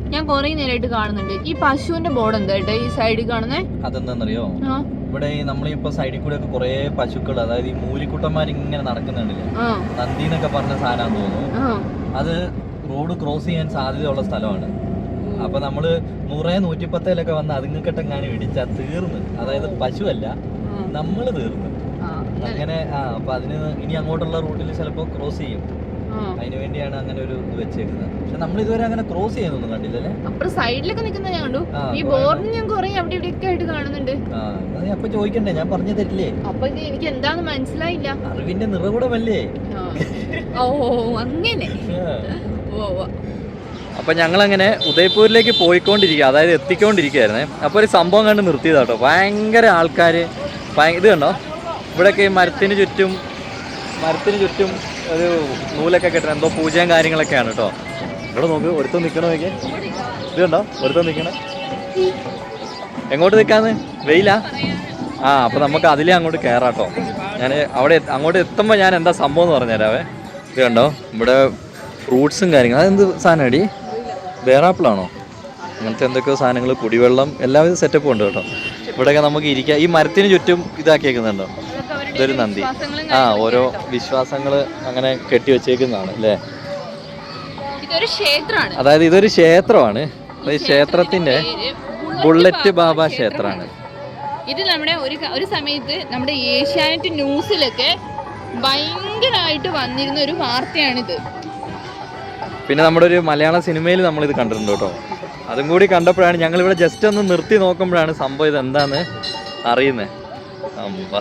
ഞാൻ കൊറേ നേരമായിട്ട് കാണുന്നുണ്ട്. ഈ പശുവിന്റെ ബോർഡ് എന്താ ഈ സൈഡിൽ കാണുന്നേ? അതെന്താണെന്നറിയോ ആ. ഇവിടെ നമ്മളിപ്പോ സൈഡിൽ കൂടെ ഒക്കെ കുറെ പശുക്കൾ അതായത് ഈ മൂലിക്കുട്ടന്മാർ ഇങ്ങനെ നടക്കുന്നുണ്ടല്ലേ? നന്ദി എന്നൊക്കെ പറഞ്ഞ സാധനം തോന്നുന്നു. അത് റോഡ് ക്രോസ് ചെയ്യാൻ സാധ്യതയുള്ള സ്ഥലമാണ്. അപ്പൊ നമ്മൾ നൂറേ നൂറ്റിപ്പത്തേലൊക്കെ വന്ന് അതുങ്ങൾക്കെട്ടെങ്ങാനും ഇടിച്ചാ തീർന്ന്. അതായത് പശുവല്ല നമ്മൾ തീർന്ന്. അങ്ങനെ. ആ അപ്പൊ അതിന് ഇനി അങ്ങോട്ടുള്ള റൂട്ടിൽ ചിലപ്പോ ക്രോസ് ചെയ്യും. അതിന് വേണ്ടിയാണ് അങ്ങനെ ഒരു ഇത് വെച്ചേക്കുന്നത്. പക്ഷെ നമ്മൾ ഇതുവരെ അങ്ങനെ ക്രോസ് ചെയ്യുന്നൊന്നും കണ്ടില്ലേ അപ്പുറം സൈഡിലൊക്കെ നിൽക്കുന്ന ഞാൻ കണ്ടു. ഈ ബോർഡിന് ഞാൻ കുറെ അവിടെ ഇവിടെയൊക്കെ ആയിട്ട് കാണുന്നുണ്ട്. അപ്പൊ ചോദിക്കണ്ടേ? ഞാൻ പറഞ്ഞു തരില്ലേ അപ്പൊ ഇത് എനിക്ക് എന്താന്ന് മനസ്സിലായില്ല. അറിവിന്റെ നിറകുടമല്ലേ. ഓ അങ്ങനെ. ഓ. അപ്പൊ ഞങ്ങൾ അങ്ങനെ ഉദയ്പൂരിലേക്ക് പോയിക്കൊണ്ടിരിക്കുക അതായത് എത്തിക്കൊണ്ടിരിക്കുകയായിരുന്നേ. അപ്പോൾ ഒരു സംഭവം കണ്ട് നിർത്തിയതാട്ടോ. ഭയങ്കര ആൾക്കാർ ഇത് കണ്ടോ? ഇവിടെയൊക്കെ ഈ മരത്തിന് ചുറ്റും മരത്തിന് ചുറ്റും ഒരു നൂലൊക്കെ കെട്ടണം. എന്തോ പൂജയും കാര്യങ്ങളൊക്കെയാണ് കേട്ടോ. ഇവിടെ നോക്ക് ഒരുത്തം നിൽക്കണോ നോക്കിയേ? ഇത് കണ്ടോ? ഒരുത്തം നിൽക്കണേ എങ്ങോട്ട് നിൽക്കാന്ന് വെയിലാ? ആ അപ്പോൾ നമുക്ക് അതിലേ അങ്ങോട്ട് കയറാം കേട്ടോ. ഞാൻ അവിടെ അങ്ങോട്ട് എത്തുമ്പോൾ ഞാൻ എന്താ സംഭവം എന്ന് പറഞ്ഞുതരാവേ. ഇത് കണ്ടോ? ഇവിടെ ഫ്രൂട്ട്സും കാര്യങ്ങളും. അതെന്ത് സാധനമാടി വേറാപ്പിളാണോ? അങ്ങനത്തെ എന്തൊക്കെയോ സാധനങ്ങൾ കുടിവെള്ളം എല്ലാവിധ സെറ്റപ്പും ഉണ്ട് കേട്ടോ. ഇവിടെയൊക്കെ നമുക്ക് ഇരിക്കാം. ഈ മരത്തിന് ചുറ്റും ഇതാക്കിയേക്കുന്നുണ്ടോ? ഇതൊരു നന്ദി. വിശ്വാസങ്ങളും ആ ഓരോ. വിശ്വാസങ്ങൾ അങ്ങനെ കെട്ടി വെച്ചേക്കുന്നതാണ് അല്ലേ? അതായത് ഇതൊരു ക്ഷേത്രമാണ്. ഈ ക്ഷേത്രത്തിന്റെ ബുള്ളറ്റ് ബാബ ക്ഷേത്രമാണ്. ഇത് നമ്മുടെ ഒരു ഒരു സമയത്ത് നമ്മുടെ ഏഷ്യാനെറ്റ് ന്യൂസിലൊക്കെ ഭയങ്കരമായിട്ട് വന്നിരുന്ന ഒരു വാർത്തയാണിത്. പിന്നെ നമ്മുടെ ഒരു മലയാള സിനിമയിൽ നമ്മൾ ഇത് കണ്ടിട്ടുണ്ട് കേട്ടോ. അതും കൂടി കണ്ടപ്പോഴാണ് ഞങ്ങൾ ഇവിടെ ജസ്റ്റ് ഒന്ന് നിർത്തി നോക്കുമ്പോഴാണ് സംഭവം ഇത് എന്താന്ന് അറിയുന്നത് അമ്പ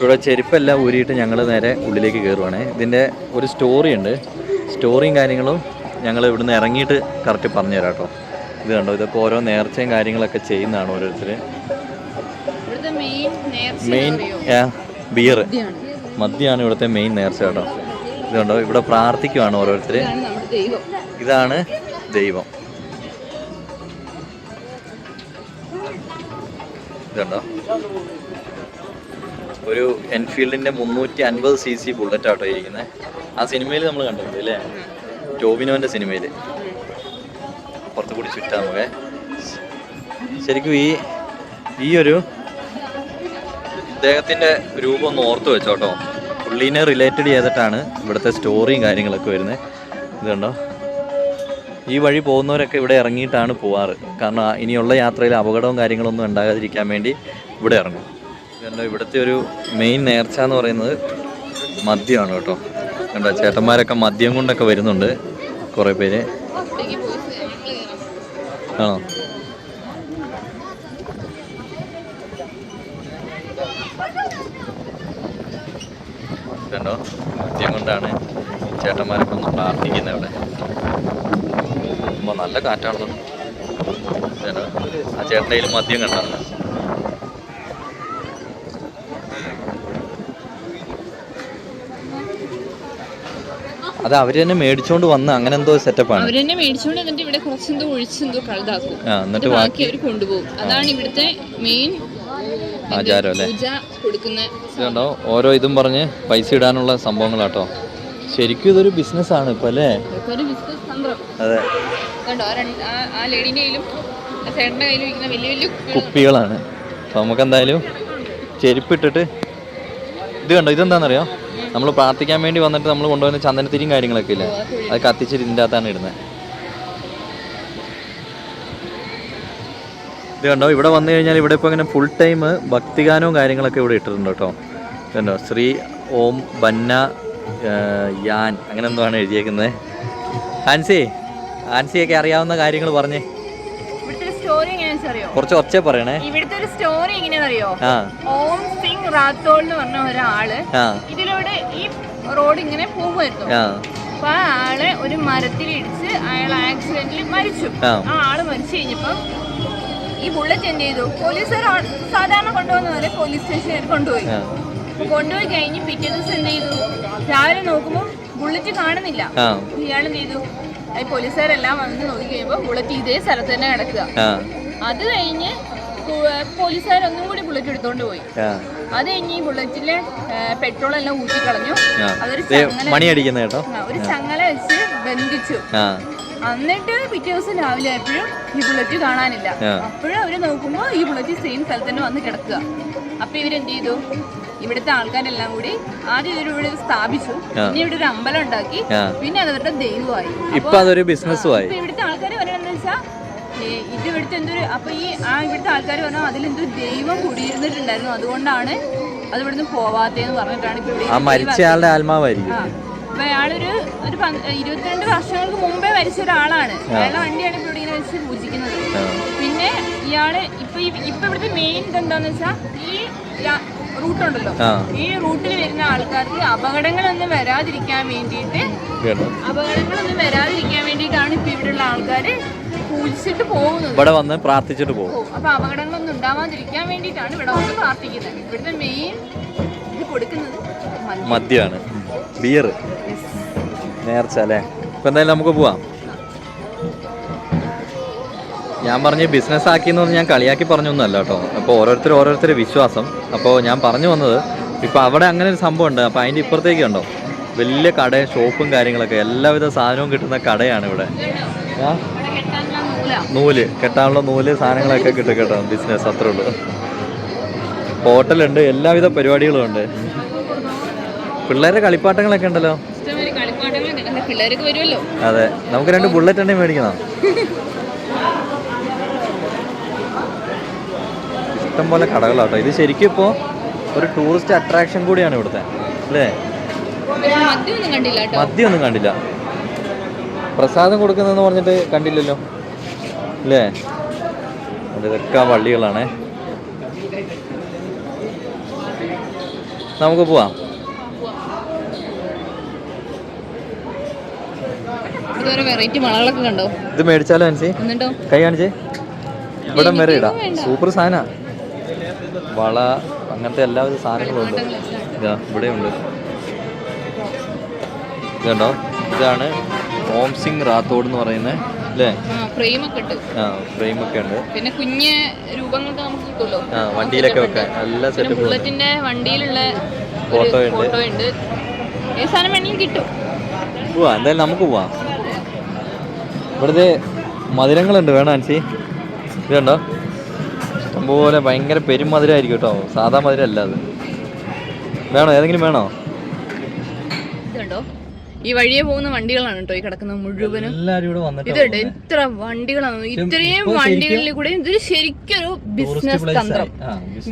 ഇവിടെ ചെരുപ്പെല്ലാം ഊരിയിട്ട് ഞങ്ങൾ നേരെ ഉള്ളിലേക്ക് കയറുവാണ് ഇതിന്റെ ഒരു സ്റ്റോറി ഉണ്ട്. സ്റ്റോറിയും കാര്യങ്ങളും ഞങ്ങൾ ഇവിടുന്ന് ഇറങ്ങിയിട്ട് കറക്റ്റ് പറഞ്ഞു തരാം കേട്ടോ ഇത് കണ്ടോ? ഇതൊക്കെ ഓരോ നേർച്ചയും കാര്യങ്ങളൊക്കെ ചെയ്യുന്നതാണ് ഓരോരുത്തർ മെയിൻ ബിയർ മദ്യമാണ്. ഇവിടുത്തെ മെയിൻ നേർച്ച കേട്ടോ. ഇത് കണ്ടോ? ഇവിടെ പ്രാർത്ഥിക്കുവാണ് ഓരോരുത്തർ ഇതാണ് നമ്മുടെ ദൈവം. ഇതാണ് ദൈവം. ഇതുണ്ടോ ഒരു എൻഫീൽഡിന്റെ മുന്നൂറ്റി അൻപത് സി സി ബുള്ളറ്റ് ആട്ടോ ഇരിക്കുന്നത് ആ സിനിമയിൽ നമ്മൾ കണ്ടിട്ടുണ്ട് അല്ലേ? ടോബിനോന്റെ സിനിമയിൽ പുറത്തു കൂടി ചുറ്റാ നമുക്ക് ശരിക്കും ഈ ഈ ഒരു ഇദ്ദേഹത്തിന്റെ രൂപം ഒന്ന് ഓർത്ത് വെച്ചോട്ടോ. പുള്ളീനെ റിലേറ്റഡ് ചെയ്തിട്ടാണ് ഇവിടുത്തെ സ്റ്റോറിയും കാര്യങ്ങളൊക്കെ വരുന്നത് ഇത് കണ്ടോ? ഈ വഴി പോകുന്നവരൊക്കെ ഇവിടെ ഇറങ്ങിയിട്ടാണ് പോവാറ്. കാരണം ഇനിയുള്ള യാത്രയിൽ അപകടവും കാര്യങ്ങളൊന്നും ഉണ്ടാകാതിരിക്കാൻ വേണ്ടി ഇവിടെ ഇറങ്ങും. കണ്ടോ ഇവിടുത്തെ ഒരു മെയിൻ നേർച്ച എന്ന് പറയുന്നത് മദ്യമാണ് കേട്ടോ. കണ്ടോ ചേട്ടന്മാരൊക്കെ മദ്യം കൊണ്ടൊക്കെ വരുന്നുണ്ട് കുറേ പേര്. ആണോ? കണ്ടോ മദ്യം കൊണ്ടാണ് ചേട്ടന്മാരൊക്കെ ഒന്ന് പ്രാർത്ഥിക്കുന്നത് ഇവിടെ. അമ്മ നല്ല കാറ്റാണല്ലോ ആ ചേട്ടന്റെ കയ്യിൽ മദ്യം കണ്ടോ? അത് അവർ തന്നെ മേടിച്ചോണ്ട് വന്ന് അങ്ങനെ എന്തോ സെറ്റപ്പാണ് തന്നെ മേടിച്ചോണ്ട് എന്നിട്ട് ഇവിടെ കുറച്ചെന്തോ ഒഴിച്ചെന്തോ കഴുതാക്കും. എന്നിട്ട് ബാക്കി അവർ കൊണ്ടുപോകും. അതാണ് ഇവിടുത്തെ മെയിൻ ആചാരം അല്ലേ? പൂജ കൊടുക്കുന്ന ഇത് കണ്ടോ? ഓരോ ഇതും പറഞ്ഞ് പൈസ ഇടാനുള്ള സംഭവങ്ങളാട്ടോ. ശരിക്കും ഇതൊരു ബിസിനസ് ആണ് ഇപ്പൊ അല്ലേ? അതെ. കുപ്പികളാണ്. അപ്പൊ നമുക്ക് എന്തായാലും ചെരുപ്പിട്ടിട്ട് ഇത് കണ്ടോ? ഇതെന്താണെന്നറിയോ നമ്മൾ പ്രാർത്ഥിക്കാൻ വേണ്ടി വന്നിട്ട് നമ്മൾ കൊണ്ടുവന്ന ചന്ദനത്തിരിയും കാര്യങ്ങളൊക്കെ ഇല്ല? അത് കത്തിച്ചിട്ട് ഇതിന്റെ അകത്താണ് ഇടുന്നത് ഇത് കണ്ടോ ഇവിടെ വന്നു കഴിഞ്ഞാൽ ഇവിടെ ഇപ്പോൾ ഇങ്ങനെ ഫുൾ ടൈം ഭക്തിഗാനവും കാര്യങ്ങളൊക്കെ ഇവിടെ ഇട്ടിട്ടുണ്ട് കേട്ടോ. ഇതുണ്ടോ ശ്രീ ഓം ബന്ന യാൻ അങ്ങനെ എന്തോ ആണ് എഴുതിയേക്കുന്നത്. ഹാൻസി ഹാൻസിയൊക്കെ അറിയാവുന്ന കാര്യങ്ങൾ പറഞ്ഞേ. സ്റ്റോറി എങ്ങനെയാണെന്ന് അറിയോ കുറച്ച് കുറച്ചേ പറയണേ. ഇവിടുത്തെ ഒരു സ്റ്റോറി എങ്ങനെയാണെന്ന് അറിയോ ഓം സിംഗ് റാത്തോൾ എന്ന് പറഞ്ഞ ഒരാൾ ഇതിലൂടെ ഈ റോഡ് ഇങ്ങനെ പോകുമായിരുന്നു. അപ്പൊ ആ ആൾ ഒരു മരത്തിൽ ഇടിച്ച് അയാൾ ആക്സിഡന്റിൽ മരിച്ചു. ആ. ആ ആൾ മരിച്ചു കഴിഞ്ഞപ്പം ഈ ബുള്ളറ്റ് എന്ത് ചെയ്തു? പോലീസ് സാധാരണ കൊണ്ടുവന്ന പോലെ പോലീസ് സ്റ്റേഷനിൽ കൊണ്ടുപോയി. കൊണ്ടുപോയി കഴിഞ്ഞ് പിറ്റേ ദിവസം എന്ത് ചെയ്തു? രാവിലെ നോക്കുമ്പോൾ ബുള്ളറ്റ് കാണുന്നില്ല. ഇയാൾ എന്ത് ചെയ്തു? പോലീസുകാരെല്ലാം വന്ന് നോക്കി കഴിയുമ്പോൾ ബുള്ളറ്റ് ഇതേ സ്ഥലത്ത് തന്നെ കിടക്കുക. അത് കഴിഞ്ഞ് പോലീസുകാർ ഒന്നും കൂടി ബുള്ളറ്റ് എടുത്തോണ്ട് പോയി. അത് കഴിഞ്ഞ് ഈ ബുള്ളറ്റിലെ പെട്രോൾ എല്ലാം ഊറ്റിക്കളഞ്ഞു. കളഞ്ഞു അതൊരു ദേ, ചങ്ങല മണി അടിക്കുന്ന കേട്ടോ. ഒരു ചങ്ങല വെച്ച് ബന്ധിച്ചു. എന്നിട്ട് പിറ്റേ ദിവസം രാവിലെ ആയപ്പോഴും ഈ ബുള്ളറ്റ് കാണാനില്ല. അപ്പോഴും അവർ നോക്കുമ്പോൾ ഈ ബുള്ളറ്റ് സെയിം സ്ഥലത്ത് തന്നെ വന്ന് കിടക്കുക. അപ്പൊ ഇവരെന്ത് ചെയ്തു? ഇവിടുത്തെ ആൾക്കാരെല്ലാം കൂടി ആദ്യം ഇവർ ഇവിടെ സ്ഥാപിച്ചു. പിന്നെ ഇവിടെ ഒരു അമ്പലം ഉണ്ടാക്കി. പിന്നെ അത് അവരുടെ ദൈവമായി. ഇപ്പൊ അതൊരു ബിസിനസ്സുമായി. ഇവിടുത്തെ ആൾക്കാർ പറയണെന്ന് വെച്ചാൽ ഇത് ഇവിടുത്തെ എന്തൊരു അപ്പൊ ഈ ആ ഇവിടുത്തെ ആൾക്കാർ പറഞ്ഞു അതിലെന്തോ ദൈവം കുടിയിരുന്നിട്ടുണ്ടായിരുന്നു. അതുകൊണ്ടാണ് അത് ഇവിടുന്ന് പോവാത്തേന്ന് പറഞ്ഞിട്ടാണ് ഇപ്പൊ ഇവിടെ മരിച്ചയാളുടെ ആത്മാവായിരിക്കും. അപ്പൊ അയാളൊരു ഒരു ഇരുപത്തിരണ്ട് വർഷങ്ങൾക്ക് മുമ്പേ മരിച്ച ഒരാളാണ്. അയാളുടെ വണ്ടിയാണ് ഇപ്പൊ ഇവിടെ ഇങ്ങനെ വെച്ച് പൂജിക്കുന്നത്. പിന്നെ ഇയാൾ ഇപ്പൊ ഇപ്പൊ ഇവിടുത്തെ മെയിൻ ഇതെന്താന്ന് വെച്ചാൽ ഈ റൂട്ടുണ്ടല്ലോ. ഉണ്ടല്ലോ ഈ റൂട്ടിൽ വരുന്ന ആൾക്കാർക്ക് അപകടങ്ങളൊന്നും വരാതിരിക്കാൻ വേണ്ടിയിട്ട് അപകടങ്ങളൊന്നും വരാതിരിക്കാൻ വേണ്ടിയിട്ടാണ് ഇപ്പൊ ഇവിടെയുള്ള ആൾക്കാര് പൂജിച്ചിട്ട് പോകുന്നത്. ഇവിടെ വന്ന് പ്രാർത്ഥിച്ചിട്ട് പോകും. അപ്പൊ അപകടങ്ങളൊന്നും ഉണ്ടാവാതിരിക്കാൻ വേണ്ടിയിട്ടാണ് ഇവിടെ വന്ന് പ്രാർത്ഥിക്കുന്നത്. ഇവിടുത്തെ മെയിൻ ഇത് കൊടുക്കുന്നത് മദ്യം. മദ്യമാണ് ബിയർ നേർച്ച അല്ലേ? ഇപ്പൊ എന്തായാലും നമുക്ക് പോവാം. ഞാൻ പറഞ്ഞ് ബിസിനസ് ആക്കിയെന്ന് എന്ന് ഞാൻ കളിയാക്കി പറഞ്ഞൊന്നുമല്ല കേട്ടോ. അപ്പോൾ ഓരോരുത്തർ ഓരോരുത്തർ വിശ്വാസം. അപ്പോൾ ഞാൻ പറഞ്ഞു വന്നത് ഇപ്പോൾ അവിടെ അങ്ങനെ ഒരു സംഭവം ഉണ്ട്. അപ്പോൾ അതിന്റെ ഇപ്പുറത്തേക്ക് ഉണ്ടോ വലിയ കട ഷോപ്പും കാര്യങ്ങളൊക്കെ. എല്ലാവിധ സാധനവും കിട്ടുന്ന കടയാണ് ഇവിടെ. നൂൽ. കെട്ടാനുള്ള നൂൽ സാധനങ്ങളൊക്കെ കിട്ടും കേട്ടോ. ബിസിനസ് അത്രേ ഉള്ളൂ. ഹോട്ടലുണ്ട്. എല്ലാവിധ പരിപാടികളും ഉണ്ട്. പിള്ളേരുടെ കളിപ്പാട്ടങ്ങളൊക്കെ ഉണ്ടല്ലോ? അതെ. നമുക്ക് രണ്ട് ബുള്ളറ്റ് എണ്ണയും മേടിക്കണം? ഇഷ്ടം പോലെ കടകളാട്ടോ. ഇത് ശരിക്കും ഇപ്പോൾ ഒരു ടൂറിസ്റ്റ് അട്രാക്ഷൻ കൂടിയാണ് ഇവിടുത്തെ അല്ലേ? മദ്യമൊന്നും കണ്ടില്ല മദ്യം ഒന്നും കണ്ടില്ല. പ്രസാദം കൊടുക്കുന്നതെന്ന് പറഞ്ഞിട്ട് കണ്ടില്ലല്ലോ അല്ലേ? ഇതൊക്കെ വള്ളികളാണേ. നമുക്ക് പോവാം. ഇത് മേടിച്ചാലോ അനുസി കൈ കാണിച്ചേ. ഇവിടം വരെ ഇടാം. സൂപ്പർ സാധന. വള അങ്ങനത്തെ എല്ലാവിധ സാധനങ്ങളും ഉണ്ട്. ഇതാ ഇവിടെ ഉണ്ട് ഇതുണ്ടോ? ഇതാണ് ഓം സിംഗ് റാത്തോഡ് എന്ന് പറയുന്നത് അല്ലേ? ആ ഫ്രെയിമൊക്കെ ഉണ്ട്. പിന്നെ കുഞ്ഞ് രൂപങ്ങൾക്ക് നമുക്ക് കിട്ടുമല്ലോ. ആ വണ്ടിയിലൊക്കെ വെക്കാൻ. എല്ലാ സെറ്റ് സെറ്റപ്പും ബുള്ളറ്റിന്റെ വണ്ടിയിലുള്ള ഫോട്ടോ ഉണ്ട്. ഫോട്ടോ ഉണ്ട്. ഏത് സാധനം വേണമെങ്കിലും കിട്ടും. പോവാ എന്തായാലും നമുക്ക് പോവാം. ഇവിടുത്തെ മധുരങ്ങളുണ്ട് വേണോ ആൻസി? ഇത് ഇഷ്ടംപോലെ ഭയങ്കര പെരുമധുരമായിരിക്കും കേട്ടോ. സാധാ മധുരം അല്ല അത്. വേണോ? ഏതെങ്കിലും വേണോ? ഇതുണ്ടോ? ഈ വഴിയെ പോകുന്ന വണ്ടികളാണ് കേട്ടോ ഈ കിടക്കുന്നത് മുഴുവനും. ഇതുണ്ട്. ഇത്ര വണ്ടികളാണ്. ഇത്രയും വണ്ടികളിൽ കൂടെ ഇതൊരു ശരിക്കൊരു ബിസിനസ് തന്ത്രം.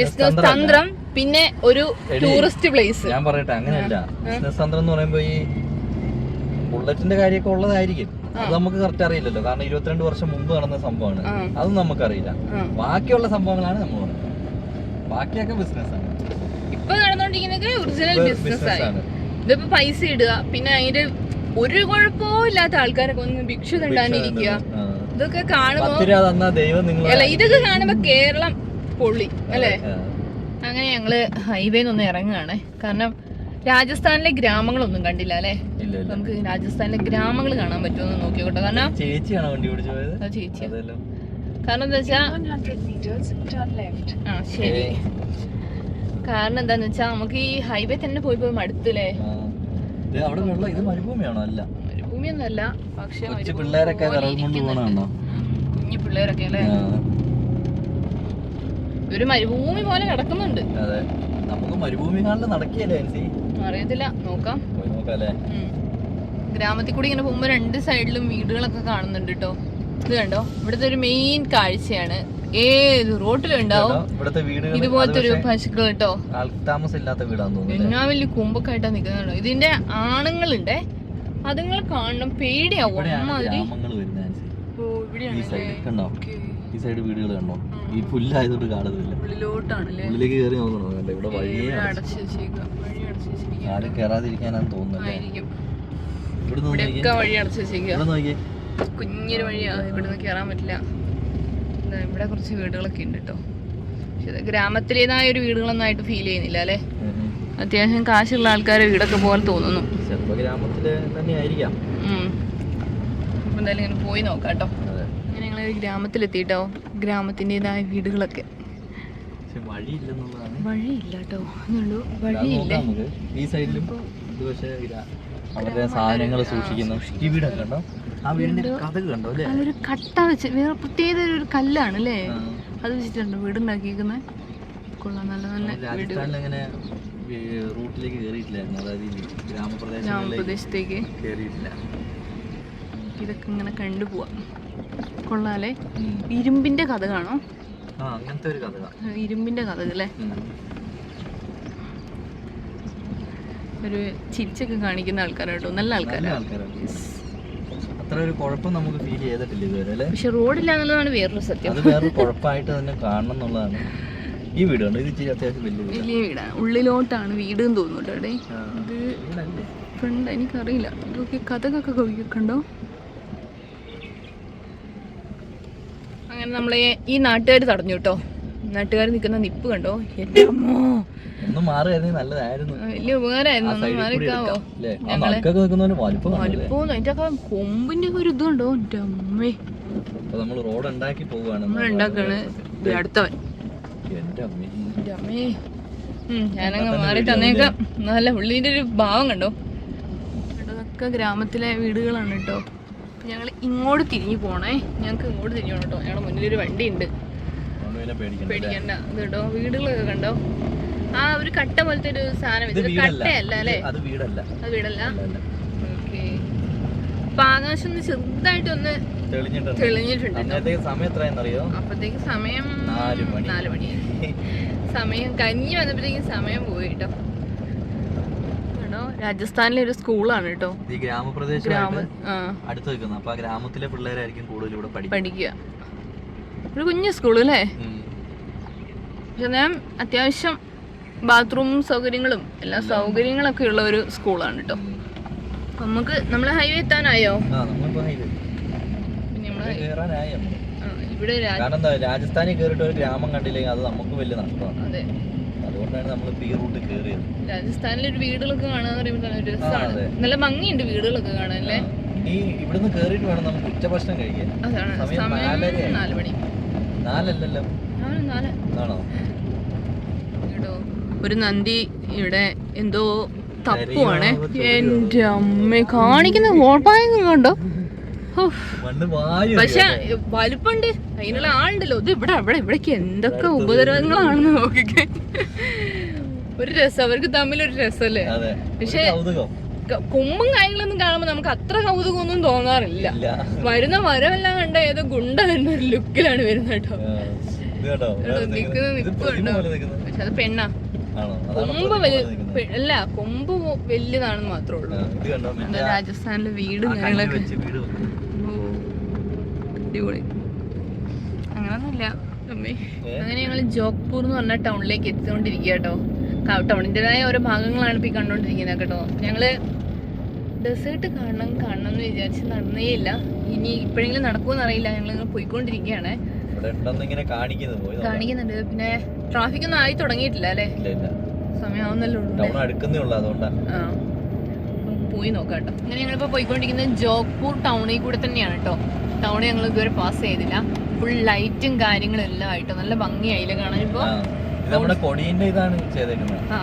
ബിസിനസ്. തന്ത്രം പിന്നെ ഒരു ടൂറിസ്റ്റ് പ്ലേസ് ഞാൻ പറയട്ടെ അങ്ങനെയല്ല. ബിസിനസ് തന്ത്രം എന്ന് പറയുമ്പോ ഈ ബുള്ളറ്റിന്റെ കാര്യമൊക്കെ ഉള്ളതായിരിക്കും. അത് നമുക്ക് കറക്റ്റ് അറിയില്ലല്ലോ. കാരണം ഇരുപത്തിരണ്ട് വർഷം മുമ്പ് നടന്ന സംഭവമാണ്. അതും നമുക്കറിയില്ല. ബാക്കിയുള്ള സംഭവങ്ങളാണ് നമ്മൾ പറയുന്നത് ബാക്കിയൊക്കെ ബിസിനസ്സാണ് ഇപ്പൊ നടന്നുകൊണ്ടിരിക്കുന്നത് ഒറിജിനൽ ഇപ്പൊ ബിസിനസ് business ആയി. ആണ്. ഇതിപ്പോ പൈസ ഇടുക. പിന്നെ അതിന്റെ ഒരു കുഴപ്പവും ഇല്ലാത്ത ആൾക്കാരൊക്കെ ഒന്ന് ഭിക്ഷ തണ്ടാനിരിക്കുക. ഇതൊക്കെ കാണുമ്പോ അല്ല ഇതൊക്കെ കാണുമ്പോ കേരളം പൊള്ളി. അല്ലേ? അങ്ങനെ ഞങ്ങൾ ഹൈവേന്ന് ഒന്ന് ഇറങ്ങുകയാണ്. കാരണം രാജസ്ഥാനിലെ ഗ്രാമങ്ങളൊന്നും കണ്ടില്ല അല്ലേ? നമുക്ക് രാജസ്ഥാനിലെ ഗ്രാമങ്ങൾ കാണാൻ പറ്റുമെന്ന് നോക്കിയോട്ടെ കാരണം ചേച്ചിയാണോ വണ്ടി ഓടിച്ചു പോയത്? ചേച്ചി. അതല്ലോ. കാരണം എന്താ വെച്ചാ ആ ശരി. കാരണം എന്താന്ന് വെച്ചാ നമുക്ക് ഈ ഹൈവേ തന്നെ പോയി പോയി മടുത്തില്ലേ? മരുഭൂമിയാണോ? അല്ല. മരുഭൂമിയൊന്നും അല്ല പക്ഷെ കുഞ്ഞു പിള്ളേരൊക്കെ അല്ലേ? ഒരു മരുഭൂമി പോലെ കിടക്കുന്നുണ്ട് അതെ. നമുക്ക് മരുഭൂമി കാണിൽ നടക്കിയല്ലേ അറിയത്തില്ല. നോക്കാം. ഗ്രാമത്തിൽ കൂടി ഇങ്ങനെ പോകുമ്പോൾ രണ്ട് സൈഡിലും വീടുകളൊക്കെ കാണുന്നുണ്ട് കേട്ടോ ഇത് കണ്ടോ? ഇവിടുത്തെ ഒരു മെയിൻ കാഴ്ചയാണ്. ഏത് റോട്ടിലുണ്ടാവും ഇതുപോലത്തെ ഒരു പശുക്കൾ കേട്ടോ എന്നാ വലിയ കുമ്പൊക്കെയായിട്ടാ നിൽക്കുന്നുണ്ടോ ഇതിന്റെ ആണുങ്ങളുണ്ടേ. അതുങ്ങൾ കാണണം. പേടിയാവും. അമ്മാതിരി. ഈ സൈഡ് വീടുകൾ കണ്ടോ? ഈ പുല്ലായതുകൊണ്ട് കാണുന്നില്ല. ഉള്ളിലേക്ക് കയറി നോക്കണോ. ഇവിടെ വഴിയേ അടച്ചു. അടച്ചു വെച്ചേക്കുക വഴി അടച്ചു വെച്ചിരിക്കുക ആരും കേറാതിരിക്കാനാന്ന് തോന്നുന്നു ഇവിടെ വഴി അടച്ചു വെച്ചേക്കുക കുഞ്ഞൊരു വഴിയാ. ഇവിടുന്ന് കേറാൻ പറ്റില്ല. ഇവിടെ കുറച്ച് വീടുകളൊക്കെ ഉണ്ട് കേട്ടോ പക്ഷെ ഗ്രാമത്തിലേതായ ഒരു വീടുകളൊന്നും ആയിട്ട് ഫീൽ ചെയ്യുന്നില്ല അല്ലേ. അത്യാവശ്യം കാശുള്ള ആൾക്കാരെ വീടൊക്കെ പോലെ തോന്നുന്നു. എന്തായാലും ഇങ്ങനെ പോയി നോക്കാം കേട്ടോ അങ്ങനെ ഞങ്ങൾ ഒരു ഗ്രാമത്തിലെത്തിയിട്ടോ? ഗ്രാമത്തിന്റെതായ വീടുകളൊക്കെ. പക്ഷെ വഴിയില്ലെന്നുള്ളതാണ്. വഴിയില്ല കേട്ടോ എന്നുള്ളൂ വഴിയില്ല? ഈ സൈഡിലും ഇത് പക്ഷേ ഇതാ അവരുടെ സാധനങ്ങൾ സൂക്ഷിക്കുന്നു ഈ വീടൊക്കെ ആ വീടിന്റെ കണ്ടോ അല്ലേ? അതൊരു കട്ട വെച്ച് വേറെ ഒരു കല്ലാണ് അല്ലേ അത് വെച്ചിട്ടുണ്ട് വീടുണ്ടാക്കിയിരിക്കുന്നത് കൊള്ളാം. നല്ല നല്ല രാജസ്ഥാനിൽ അങ്ങനെ റൂട്ടിലേക്ക് കയറിയിട്ടില്ലായിരുന്നു അതായത് ഈ ഗ്രാമപ്രദേശങ്ങളിലേക്ക് ഗ്രാമപ്രദേശത്തേക്ക്. കയറിയിട്ടില്ല ഇതൊക്കെ ഇങ്ങനെ കണ്ടുപോവാം കൊള്ളാലേ. ഇരുമ്പിന്റെ കഥ കാണോ അങ്ങനത്തെ ഒരു കഥ. ഇരുമ്പിന്റെ കഥ അല്ലേ. ഒരു ചിരിച്ചൊക്കെ കാണിക്കുന്ന ആൾക്കാരാട്ടോ നല്ല ആൾക്കാരാണ് ആൾക്കാരാണ്. അത്ര ഒരു കുഴപ്പം നമുക്ക് ഫീൽ ചെയ്തിട്ടില്ല ഇതുവരെ അല്ലേ? പക്ഷെ റോഡില്ലാന്നുള്ളതാണ് വേറൊരു സത്യം. അത് വേറൊരു കുഴപ്പമായിട്ട് തന്നെ കാണണം എന്നുള്ളതാണ്. ഈ വീടാണ് കണ്ടോ? ഇത് ഇച്ചിരി അത്യാവശ്യം വലിയ വലിയ വീടാണ് ഉള്ളിലോട്ടാണ് വീട് എന്ന് തോന്നുന്നു കേട്ടോ അവിടെ ഇത് ഫ്രണ്ട് എനിക്കറിയില്ല. ഇതൊക്കെ കഥകൊക്കെ കവിയൊക്കെയുണ്ടോ അങ്ങനെ നമ്മളെ ഈ നാട്ടുകാർ തടഞ്ഞു കേട്ടോ. നാട്ടുകാർ നിൽക്കുന്ന നിപ്പ് കണ്ടോ? അമ്മോ. വലിയ ഉപകാരമായിരുന്നു. ഒക്കെ കൊമ്പിന്റെ ഒരു ഇതുണ്ടോ? അമ്മേ. നമ്മൾ റോഡ് ഉണ്ടാക്കി നമ്മൾ അടുത്തവൻ. എന്റെ അമ്മേ. ഞാനങ്ങ് മാറി തന്നേക്കാം നല്ല ഉള്ളിന്റെ ഒരു ഭാവം കണ്ടോ? ഇതൊക്കെ ഗ്രാമത്തിലെ വീടുകളാണ് കേട്ടോ. ഞങ്ങൾ ഇങ്ങോട്ട് തിരിഞ്ഞു പോണേ. ഞങ്ങൾക്ക് ഇങ്ങോട്ട് തിരിഞ്ഞു പോകണം കേട്ടോ. ഞങ്ങളുടെ മുന്നിലൊരു വണ്ടി ഉണ്ട് അതുകൊണ്ട് പിന്നെ പേടിക്കണ്ട ഇത് കേട്ടോ വീടുകളൊക്കെ കണ്ടോ? ആ ഒരു കട്ട പോലത്തെ ഒരു സാധനം ഇത് കട്ടയല്ല അല്ലേ? അത് വീടല്ല. അത് വീടല്ല. ഓക്കെ. അപ്പൊ ആകാശം ഒന്ന് ചെറുതായിട്ടൊന്ന് തെളിഞ്ഞിട്ടുണ്ട്. തെളിഞ്ഞിട്ടുണ്ട് അപ്പത്തേക്ക് സമയം നാല് മണി. സമയം കഞ്ഞി വന്നപ്പോഴത്തേക്കും സമയം പോയി കേട്ടോ കേട്ടോ. രാജസ്ഥാനിലെ ഒരു സ്കൂളാണ് കേട്ടോ ഈ ഗ്രാമ ഗ്രാമപ്രദേശമായിട്ട് അടുത്ത് നിൽക്കുന്നത് അപ്പൊ ഗ്രാമത്തിലെ പിള്ളേരായിരിക്കും കൂടുതൽ ഇവിടെ പഠിക്കുക. ഒരു കുഞ്ഞു സ്കൂൾ അല്ലേ ഞാൻ അത്യാവശ്യം ബാത്റൂം സൗകര്യങ്ങളും എല്ലാ സൗകര്യങ്ങളൊക്കെ ഉള്ള ഒരു സ്കൂളാണ് കേട്ടോ നമുക്ക് നമ്മൾ ഹൈവേ എത്താനായോ? ഇവിടെ രാജസ്ഥാനിൽ കയറിയിട്ട് ഒരു ഗ്രാമം കണ്ടില്ലെങ്കിൽ അത് നമുക്ക് വലിയ നഷ്ടമാണ്. അതെ. അതുകൊണ്ടാണ് നമ്മൾ ബി റൂട്ട് കയറിയത് രാജസ്ഥാനിലെ ഒരു വീടുകളൊക്കെ കാണാന്ന് പറയുമ്പോൾ ഒരു രസമാണ് നല്ല ഭംഗിയുണ്ട് വീടുകളൊക്കെ കാണാൻ അല്ലേ? ഇനി ഇവിടുന്ന് കേറിയിട്ട് വേണം നമുക്ക് ഉച്ചഭക്ഷണം കഴിക്കാൻ. സമയം നാല് മണി നാലല്ലല്ലോ? ആണോ? ഒരു നന്ദി ഇവിടെ എന്തോ തപ്പുവാണേ. എന്റെ അമ്മ കാണിക്കുന്ന വോട്ടായെന്ന് കണ്ടോ? പക്ഷെ വലുപ്പുണ്ട്. അതിനുള്ള ആളുണ്ടല്ലോ. ഇത് ഇവിടെ അവിടെ ഇവിടേക്ക് എന്തൊക്കെ ഉപദ്രവങ്ങളാണെന്ന് നോക്കിക്കേ. ഒരു രസം. അവർക്ക് തമ്മിൽ ഒരു രസല്ലേ? പക്ഷെ കൊമ്പും കാര്യങ്ങളൊന്നും കാണുമ്പോൾ നമുക്ക് അത്ര കൗതുകമൊന്നും തോന്നാറില്ല. വരുന്ന വരവെല്ലാം കണ്ട ഏതോ ഗുണ്ട വരുന്ന ഒരു ലുക്കിലാണ് വരുന്നത് കേട്ടോ. നിൽക്കുന്ന. പക്ഷെ അത് പെണ്ണാ. കൊമ്പ്. അല്ല കൊമ്പ് വലുതാണെന്ന് മാത്രമേ ഉള്ളൂ. രാജസ്ഥാനിലെ വീടും കാര്യങ്ങളൊക്കെ വെച്ച് വീട് വെക്കുന്നത്. ഓ, അടിപൊളി. അങ്ങനൊന്നുമില്ല? അങ്ങനെ ഞങ്ങൾ ജോഗ്പൂർ എന്ന് പറഞ്ഞ ടൗണിലേക്ക് എത്തിക്കൊണ്ടിരിക്കുക കേട്ടോ ടൗണിന്റെതായ ഓരോ ഭാഗങ്ങളാണ് ഇപ്പോൾ ഈ കണ്ടുകൊണ്ടിരിക്കുന്നത് കേട്ടോ ഞങ്ങൾ ഡെസേർട്ട് കാണണം കാണണം എന്ന് വിചാരിച്ച് നടന്നേ ഇല്ല. ഇനി ഇപ്പോഴെങ്കിലും നടക്കുമെന്ന് അറിയില്ല. ഞങ്ങൾ ഇങ്ങനെ പോയിക്കൊണ്ടിരിക്കുകയാണ്. കാണിക്കുന്നുണ്ട്. പിന്നെ ട്രാഫിക് ഒന്നും ആയി തുടങ്ങിയിട്ടില്ല അല്ലേ? സമയമാവുന്നല്ലോ പോയി നോക്കാം കേട്ടോ അങ്ങനെ ഞങ്ങളിപ്പോൾ പോയിക്കൊണ്ടിരിക്കുന്നത് ജോഗ്പൂർ ടൗണിൽ കൂടെ തന്നെയാണ് കേട്ടോ ടൗൺ ഞങ്ങൾ ഇതുവരെ പാസ് ചെയ്തില്ല. ഫുൾ ലൈറ്റും കാര്യങ്ങളും എല്ലാം ആയിട്ടോ. നല്ല ഭംഗിയായില്ല കാണാൻ ഇപ്പോ? നമ്മുടെ കൊടിയന്റെ ഇതാണ് ചെയ്തേക്കുന്നത്. ആ.